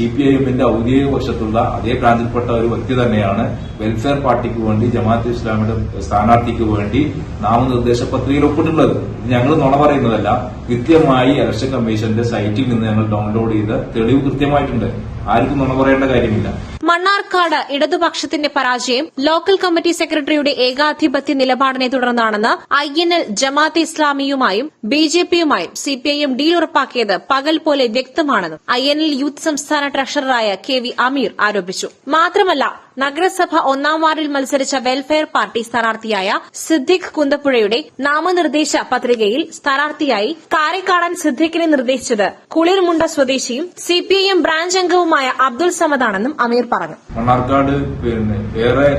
C P I എമ്മിന്റെ ഔദ്യോഗിക പക്ഷത്തുള്ള അതേ ബ്രാഞ്ചിൽപ്പെട്ട ഒരു വ്യക്തി തന്നെയാണ് വെൽഫെയർ പാർട്ടിക്ക് വേണ്ടി ജമാഅത്ത് ഇസ്ലാമിയുടെ സ്ഥാനാർത്ഥിക്ക് വേണ്ടി നാമനിർദ്ദേശ പത്രികയിൽ ഒപ്പിട്ടുള്ളത്. ഞങ്ങൾ നുണ പറയുന്നതല്ല കൃത്യമായി ഇലക്ഷൻ കമ്മീഷന്റെ സൈറ്റിൽ നിന്ന് ഞങ്ങൾ ഡൗൺലോഡ് ചെയ്ത തെളിവ് കൃത്യമായിട്ടുണ്ട്. ആർക്കും നുണ പറയേണ്ട കാര്യമില്ല. മണ്ണാർക്കാട് ഇടതുപക്ഷത്തിന്റെ പരാജയം ലോക്കൽ കമ്മിറ്റി സെക്രട്ടറിയുടെ ഏകാധിപത്യ നിലപാടിനെ തുടർന്നാണെന്ന് ഐ എൻ എൽ ജമാഅത്തെ ഇസ്ലാമിയുമായും B J പിയുമായും C P I M deal ഉറപ്പാക്കിയത് പകൽ പോലെ വ്യക്തമാണെന്നും ഐ എൻ എൽ യൂത്ത് സംസ്ഥാന ട്രഷററായ കെ വി അമീർ ആരോപിച്ചു. മാത്രമല്ല നഗരസഭ ഒന്നാം വാർഡിൽ മത്സരിച്ച വെൽഫെയർ പാർട്ടി സ്ഥാനാർത്ഥിയായ സിദ്ദിഖ് കുന്തപ്പുഴയുടെ നാമനിർദ്ദേശ പത്രികയിൽ സ്ഥാനാർത്ഥിയായി കാരക്കാടൻ സിദ്ദിഖിനെ നിർദ്ദേശിച്ചത് കുളിർമുണ്ട സ്വദേശിയും സിപിഐഎം ബ്രാഞ്ച് അംഗവുമായ അബ്ദുൾ സമദാണെന്നും അമീർ പറഞ്ഞു. മണ്ണാർക്കാട് പിന്നെ ഏറെ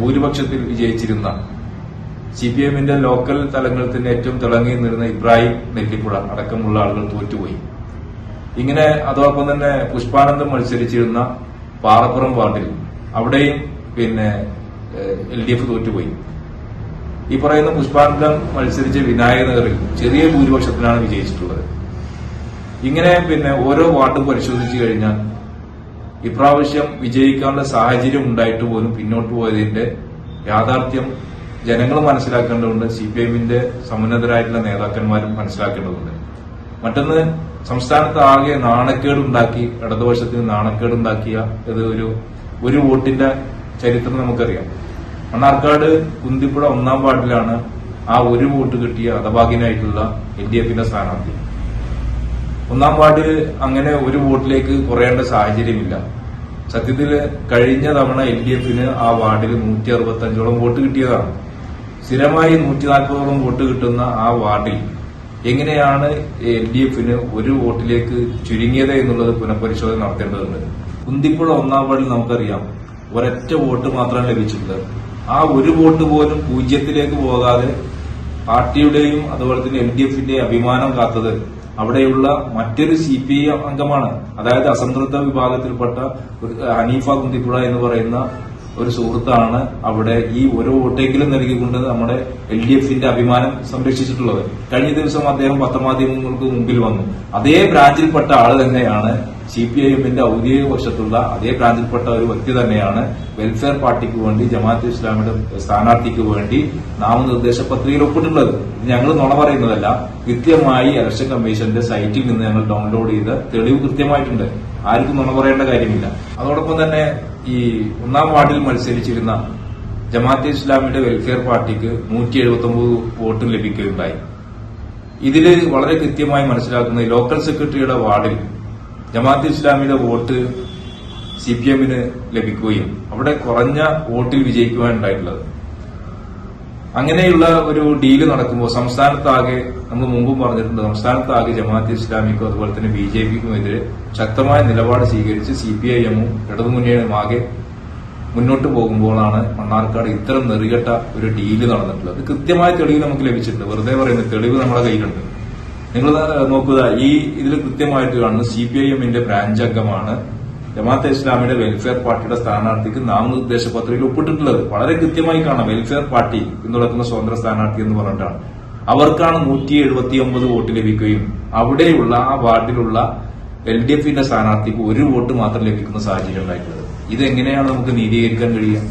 ഭൂരിപക്ഷത്തിൽ വിജയിച്ചിരുന്ന സി പി എമ്മിന്റെ ലോക്കൽ തലങ്ങളിൽ തന്നെ ഏറ്റവും തിളങ്ങി നിന്നിരുന്ന ഇബ്രാഹിം നെല്ലിപ്പുഴ അടക്കമുള്ള ആളുകൾ തോറ്റുപോയി. ഇങ്ങനെ അതോടൊപ്പം തന്നെ പുഷ്പാനന്ദം മത്സരിച്ചിരുന്ന പാറപ്പുറം വാർഡിൽ അവിടെയും പിന്നെ എൽ ഡി എഫ് തോറ്റുപോയി. ഈ പറയുന്ന പുഷ്പാനന്ദം മത്സരിച്ച വിനായക നഗറിൽ ചെറിയ ഭൂരിപക്ഷത്തിലാണ് വിജയിച്ചിട്ടുള്ളത്. ഇങ്ങനെ പിന്നെ ഓരോ വാർഡും പരിശോധിച്ചു കഴിഞ്ഞാൽ ഇപ്രാവശ്യം വിജയിക്കാനുള്ള സാഹചര്യം ഉണ്ടായിട്ട് പോലും പിന്നോട്ട് പോയതിന്റെ യാഥാർത്ഥ്യം ജനങ്ങൾ മനസ്സിലാക്കേണ്ടതുണ്ട് സി പി എമ്മിന്റെ സമുന്നതരായിട്ടുള്ള നേതാക്കന്മാരും മനസ്സിലാക്കേണ്ടതുണ്ട്. മറ്റൊന്ന് സംസ്ഥാനത്ത് ആകെ നാണക്കേടുണ്ടാക്കി ഇടതുപക്ഷത്തിന് നാണക്കേടുണ്ടാക്കിയ ഇത് ഒരു ഒരു വോട്ടിന്റെ ചരിത്രം നമുക്കറിയാം. മണ്ണാർക്കാട് കുന്തിപ്പുഴ ഒന്നാം വാർഡിലാണ് ആ ഒരു വോട്ട് കിട്ടിയ ഹതഭാഗ്യനായിട്ടുള്ള എൽ ഡി എഫിന്റെ സ്ഥാനാർത്ഥി. ഒന്നാം വാർഡിൽ അങ്ങനെ ഒരു വോട്ടിലേക്ക് കുറയേണ്ട സാഹചര്യമില്ല. സത്യത്തിൽ കഴിഞ്ഞ തവണ എൽ ഡി എഫിന് ആ വാർഡിൽ നൂറ്റി അറുപത്തി അഞ്ചോളം വോട്ട് കിട്ടിയതാണ്. സ്ഥിരമായി നൂറ്റി നാൽപ്പതോളം വോട്ട് കിട്ടുന്ന ആ വാർഡിൽ എങ്ങനെയാണ് എൽ ഡി എഫിന് ഒരു വോട്ടിലേക്ക് ചുരുങ്ങിയത് എന്നുള്ളത് പുനഃപരിശോധന നടത്തേണ്ടതുണ്ട്. കുന്തിപ്പുഴ ഒന്നാം വാർഡിൽ നമുക്കറിയാം. ഒരൊറ്റ വോട്ട് മാത്രമാണ് ലഭിച്ചിട്ടുള്ളത്. ആ ഒരു വോട്ട് പോലും പൂജ്യത്തിലേക്ക് പോകാതെ പാർട്ടിയുടെയും അതുപോലെ തന്നെ എൽ ഡി എഫിന്റെയും അഭിമാനം കാത്തത് അവിടെയുള്ള മറ്റൊരു സി പി ഐ അംഗമാണ്. അതായത് അസംതൃപ്ത വിഭാഗത്തിൽപ്പെട്ട ഹനീഫ കുന്തിപ്പുഴ എന്ന് പറയുന്ന ഒരു സുഹൃത്താണ് അവിടെ ഈ ഓരോ വോട്ടെങ്കിലും നൽകിക്കൊണ്ട് നമ്മുടെ എൽ ഡി എഫിന്റെ അഭിമാനം സംരക്ഷിച്ചിട്ടുള്ളത്. കഴിഞ്ഞ ദിവസം അദ്ദേഹം പത്രമാധ്യമങ്ങൾക്ക് മുമ്പിൽ വന്നു. അതേ ബ്രാഞ്ചിൽപ്പെട്ട ആൾ തന്നെയാണ് സി പി ഐ എമ്മിന്റെ ഔദ്യോഗിക പക്ഷത്തുള്ള അതേ ബ്രാഞ്ചിൽപ്പെട്ട ഒരു വ്യക്തി തന്നെയാണ് വെൽഫെയർ പാർട്ടിക്ക് വേണ്ടി ജമാഅത്ത് ഇസ്ലാമിയുടെ സ്ഥാനാർത്ഥിക്ക് വേണ്ടി നാമനിർദ്ദേശ പത്രികയിൽ ഒപ്പിട്ടുള്ളത് ഞങ്ങൾ നുണ പറയുന്നതല്ല. കൃത്യമായി ഇലക്ഷൻ കമ്മീഷന്റെ സൈറ്റിൽ നിന്ന് ഞങ്ങൾ ഡൗൺലോഡ് ചെയ്ത തെളിവ് കൃത്യമായിട്ടുണ്ട്. ആർക്കും നുണ പറയേണ്ട കാര്യമില്ല. അതോടൊപ്പം തന്നെ ഈ ഒന്നാം വാർഡിൽ മത്സരിച്ചിരുന്ന ജമാഅത്തെ ഇസ്ലാമിയുടെ വെൽഫെയർ പാർട്ടിക്ക് നൂറ്റി എഴുപത്തി ഒമ്പത് വോട്ടും ലഭിക്കുകയുണ്ടായി. ഇതിൽ വളരെ കൃത്യമായി മനസ്സിലാക്കുന്നത് ലോക്കൽ സെക്രട്ടറിയുടെ വാർഡിൽ ജമാഅത്തെ ഇസ്ലാമിയുടെ വോട്ട് സി പി എമ്മിന് ലഭിക്കുകയും അവിടെ കുറഞ്ഞ വോട്ടിൽ വിജയിക്കുവാനുണ്ടായിട്ടുള്ളത്. അങ്ങനെയുള്ള ഒരു ഡീൽ നടക്കുമ്പോൾ സംസ്ഥാനത്താകെ നമ്മൾ മുമ്പും പറഞ്ഞിട്ടുണ്ട് സംസ്ഥാനത്ത് ആകെ ജമാഅത്ത് ഇസ്ലാമിക്കും അതുപോലെ തന്നെ ബി ജെ പിക്കുമെതിരെ ശക്തമായ നിലപാട് സ്വീകരിച്ച് സി പി ഐ എമ്മും ഇടതുമുന്നണിയും ആകെ മുന്നോട്ട് പോകുമ്പോഴാണ് മണ്ണാർക്കാട് ഇത്തരം നെറികെട്ട ഒരു ഡീൽ നടന്നിട്ടുള്ളത്. കൃത്യമായ തെളിവ് നമുക്ക് ലഭിച്ചിട്ടുണ്ട്. വെറുതെ പറയുന്ന തെളിവ് നമ്മുടെ കയ്യിലുണ്ട്. നിങ്ങൾ നോക്കുക ഈ ഇതിൽ കൃത്യമായിട്ട് കാണുന്നു സി പി ഐ എമ്മിന്റെ ബ്രാഞ്ച് അംഗമാണ് ജമാഅത്തെ ഇസ്ലാമിയുടെ വെൽഫെയർ പാർട്ടിയുടെ സ്ഥാനാർത്ഥിക്ക് നാമനിർദ്ദേശ പത്രികയിൽ ഒപ്പിട്ടിട്ടുള്ളത്. വളരെ കൃത്യമായി കാണാം വെൽഫെയർ പാർട്ടി പിന്തുണക്കുന്ന സ്വതന്ത്ര സ്ഥാനാർത്ഥി എന്ന് പറഞ്ഞിട്ടാണ്. അവർക്കാണ് നൂറ്റി എഴുപത്തി ഒമ്പത് വോട്ട് ലഭിക്കുകയും അവിടെയുള്ള ആ വാർഡിലുള്ള എൽ ഡി എഫിന്റെ സ്ഥാനാർത്ഥിക്ക് ഒരു വോട്ട് മാത്രം ലഭിക്കുന്ന സാഹചര്യം ഉണ്ടായിട്ടുള്ളത്. ഇതെങ്ങനെയാണ് നമുക്ക് നീതീകരിക്കാൻ കഴിയുക?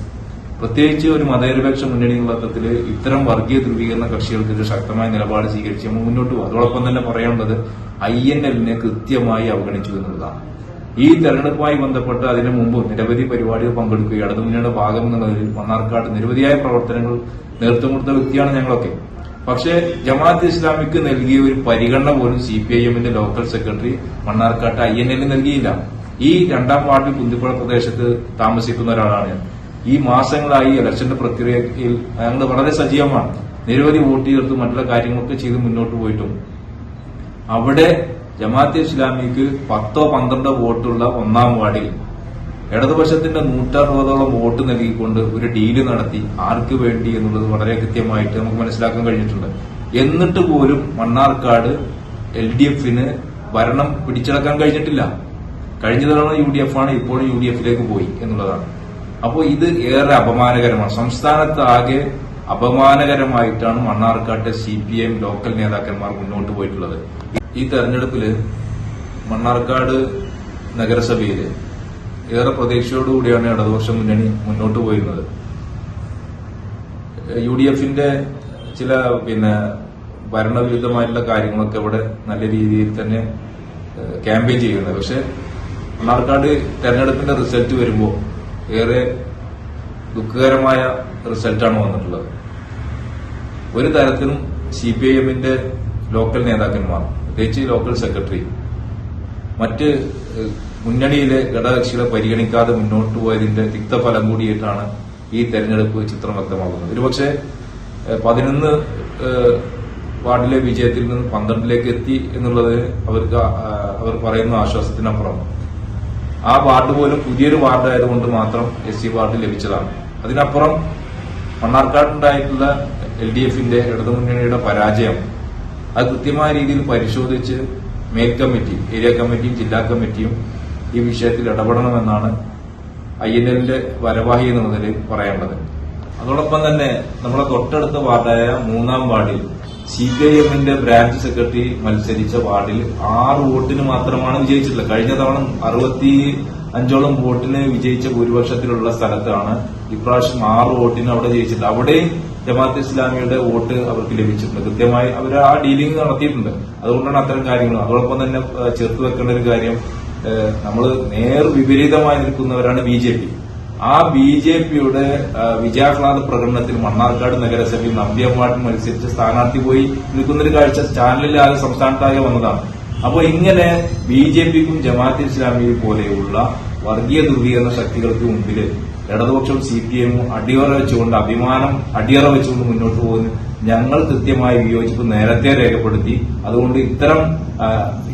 പ്രത്യേകിച്ച് ഒരു മതനിരപേക്ഷ മുന്നണി അർത്ഥത്തിൽ ഇത്തരം വർഗീയ ധ്രുവീകരണ കക്ഷികൾക്കെതിരെ ശക്തമായ നിലപാട് സ്വീകരിച്ച് നമ്മൾ മുന്നോട്ട് പോകും അതോടൊപ്പം തന്നെ പറയേണ്ടത് ഐ എൻ എല്ലിനെ കൃത്യമായി അവഗണിച്ചു എന്നുള്ളതാണ്. ഈ തെരഞ്ഞെടുപ്പുമായി ബന്ധപ്പെട്ട് അതിനു മുമ്പ് നിരവധി പരിപാടികൾ പങ്കെടുക്കുകയും ഇടതുമുന്നണിയുടെ ഭാഗം എന്നുള്ളതിൽ മണ്ണാർക്കാട് നിരവധിയായ പ്രവർത്തനങ്ങൾ നേതൃത്വം കൊടുത്ത വ്യക്തിയാണ് ഞങ്ങളൊക്കെ. പക്ഷേ ജമാഅത്ത് ഇസ്ലാമിക്ക് നൽകിയ ഒരു പരിഗണന പോലും സി പി ഐ എമ്മിന്റെ ലോക്കൽ സെക്രട്ടറി മണ്ണാർക്കാട്ട് ഐ എൻ എല്ലിന് നൽകിയില്ല. ഈ രണ്ടാം വാർഡിൽ കുന്തിപ്പുഴ പ്രദേശത്ത് താമസിക്കുന്ന ഒരാളാണ് ഈ മാസങ്ങളായി ഇലക്ഷന്റെ പ്രക്രിയയിൽ ഞങ്ങൾ വളരെ സജീവമാണ്. നിരവധി വോട്ട് ചേർത്തും മറ്റുള്ള കാര്യങ്ങളൊക്കെ ചെയ്ത് മുന്നോട്ട് പോയിട്ടും. അവിടെ ജമാഅത്തെ ഇസ്ലാമിക്ക് പത്തോ പന്ത്രണ്ടോ വോട്ടുള്ള ഒന്നാം വാർഡിൽ ഇടതുപക്ഷത്തിന്റെ നൂറ്ററുപതോളം വോട്ട് നൽകിക്കൊണ്ട് ഒരു ഡീൽ നടത്തി. ആർക്ക് വേണ്ടി എന്നുള്ളത് വളരെ കൃത്യമായിട്ട് നമുക്ക് മനസ്സിലാക്കാൻ കഴിഞ്ഞിട്ടുണ്ട്. എന്നിട്ട് പോലും മണ്ണാർക്കാട് എൽ ഡി എഫിന് ഭരണം പിടിച്ചെടുക്കാൻ കഴിഞ്ഞിട്ടില്ല. കഴിഞ്ഞ തവണ യു ഡി എഫ് ആണ് ഇപ്പോഴും യു ഡി എഫിലേക്ക് പോയി എന്നുള്ളതാണ്. അപ്പോൾ ഇത് ഏറെ അപമാനകരമാണ്. സംസ്ഥാനത്ത് ആകെ അപമാനകരമായിട്ടാണ് മണ്ണാർക്കാട്ടെ സി പി എം ലോക്കൽ നേതാക്കന്മാർ മുന്നോട്ട് പോയിട്ടുള്ളത്. ഈ തെരഞ്ഞെടുപ്പിൽ മണ്ണാർക്കാട് നഗരസഭയിൽ ഏറെ പ്രതീക്ഷയോടുകൂടിയാണ് ഇടതുപക്ഷ മുന്നണി മുന്നോട്ട് പോയിരുന്നത്. യു ഡി എഫിന്റെ ചില പിന്നെ ഭരണവിരുദ്ധമായിട്ടുള്ള കാര്യങ്ങളൊക്കെ ഇവിടെ നല്ല രീതിയിൽ തന്നെ ക്യാമ്പയിൻ ചെയ്യുന്നത് പക്ഷെ മണ്ണാർക്കാട് തെരഞ്ഞെടുപ്പിന്റെ റിസൾട്ട് വരുമ്പോൾ ഏറെ ദുഃഖകരമായ റിസൾട്ടാണ് വന്നിട്ടുള്ളത്. ഒരു തരത്തിലും സി പി ഐ എമ്മിന്റെ ലോക്കൽ നേതാക്കന്മാർ പ്രത്യേകിച്ച് ലോക്കൽ സെക്രട്ടറി മറ്റ് മുന്നണിയിലെ ഘടകകക്ഷികളെ പരിഗണിക്കാതെ മുന്നോട്ട് പോയതിന്റെ തിക്തഫലം കൂടിയിട്ടാണ് ഈ തെരഞ്ഞെടുപ്പ് ചിത്രം വ്യക്തമാകുന്നത്. ഒരുപക്ഷെ പതിനൊന്ന് വാർഡിലെ വിജയത്തിൽ നിന്ന് പന്ത്രണ്ടിലേക്ക് എത്തി എന്നുള്ളത് അവർക്ക് അവർ പറയുന്ന ആശ്വാസത്തിനപ്പുറം. ആ വാർഡ് പോലും പുതിയൊരു വാർഡായതുകൊണ്ട് മാത്രം എസ് സി വാർഡ് ലഭിച്ചതാണ്. അതിനപ്പുറം മണ്ണാർക്കാടുണ്ടായിട്ടുള്ള എൽ ഡി എഫിന്റെ ഇടതുമുന്നണിയുടെ പരാജയം അത് കൃത്യമായ രീതിയിൽ പരിശോധിച്ച് മേൽ കമ്മിറ്റി ഏരിയ കമ്മിറ്റിയും ജില്ലാ കമ്മിറ്റിയും ഈ വിഷയത്തിൽ ഇടപെടണമെന്നാണ് ഐ എൻ എല്ലിന്റെ വരവാഹി എന്ന നിലയിൽ പറയേണ്ടത് അതോടൊപ്പം തന്നെ നമ്മുടെ തൊട്ടടുത്ത വാർഡായ മൂന്നാം വാർഡിൽ സി പി ഐ എമ്മിന്റെ ബ്രാഞ്ച് സെക്രട്ടറി മത്സരിച്ച വാർഡിൽ ആറ് വോട്ടിന് മാത്രമാണ് വിജയിച്ചിട്ടുള്ളത്. കഴിഞ്ഞ തവണ അറുപത്തി അഞ്ചോളം വോട്ടിന് വിജയിച്ച ഭൂരിപക്ഷത്തിലുള്ള സ്ഥലത്താണ് ഇപ്രാവശ്യം ആറ് വോട്ടിന് അവിടെ ജയിച്ചിട്ടുണ്ട് അവിടെയും ജമാഅത്ത് ഇസ്ലാമിയുടെ വോട്ട് അവർക്ക് ലഭിച്ചിട്ടുണ്ട്. കൃത്യമായി അവർ ആ ഡീലിംഗ് നടത്തിയിട്ടുണ്ട്. അതുകൊണ്ടാണ് അത്തരം കാര്യങ്ങൾ. അതോടൊപ്പം തന്നെ ചെറുത്തു വെക്കേണ്ട ഒരു കാര്യം നമ്മൾ നേർ വിപരീതമായി നിൽക്കുന്നവരാണ് ബി ജെ പി. ആ ബി ജെ പിയുടെ വിജയാഹ്ലാദ പ്രകടനത്തിൽ മണ്ണാർക്കാട് നഗരസഭയിൽ നമ്പ്യമ്പാട്ടിൽ മത്സരിച്ച് സ്ഥാനാർത്ഥി പോയി നിൽക്കുന്നൊരു കാഴ്ച ചാനലിലാകെ സംസ്ഥാനത്താകെ വന്നതാണ്. അപ്പോൾ ഇങ്ങനെ ബി ജെ പിക്കും ജമാഅത്ത് ഇസ്ലാമിയും പോലെയുള്ള വർഗീയ ധ്രുവീകരണ ശക്തികൾക്ക് മുമ്പിൽ ഇടതുപക്ഷവും സി പി എമ്മും അടിയറ വെച്ചുകൊണ്ട് അഭിമാനം അടിയറ വെച്ചുകൊണ്ട് മുന്നോട്ട് പോകുന്നു ഞങ്ങൾ കൃത്യമായി വിയോജിപ്പ് നേരത്തെ രേഖപ്പെടുത്തി. അതുകൊണ്ട് ഇത്തരം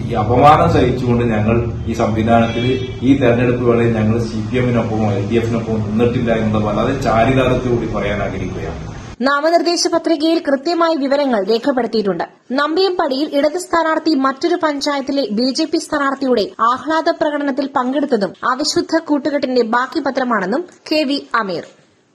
ഈ അപമാനം സഹിച്ചുകൊണ്ട് ഞങ്ങൾ ഈ സംവിധാനത്തിൽ ഈ തെരഞ്ഞെടുപ്പ് വേളയിൽ ഞങ്ങൾ സി പി എമ്മിനൊപ്പമോ എൽ ഡി എഫിനൊപ്പമോ നിന്നിട്ടില്ല എന്നുള്ളത് വളരെ ചാരിതാർത്ഥ്യത്തോടെ പറയാൻ ആഗ്രഹിക്കുകയാണ്. നാമനിർദ്ദേശ പത്രികയിൽ കൃത്യമായ വിവരങ്ങൾ രേഖപ്പെടുത്തിയിട്ടുണ്ട്. നമ്പിയമ്പടിയിൽ ഇടത് സ്ഥാനാർത്ഥി മറ്റൊരു പഞ്ചായത്തിലെ ബി ജെ പി സ്ഥാനാർത്ഥിയുടെ ആഹ്ലാദ പ്രകടനത്തിൽ പങ്കെടുത്തതും അവിശുദ്ധ കൂട്ടുകെട്ടിന്റെ ബാക്കി പത്രമാണെന്നും കെ വി അമീർ.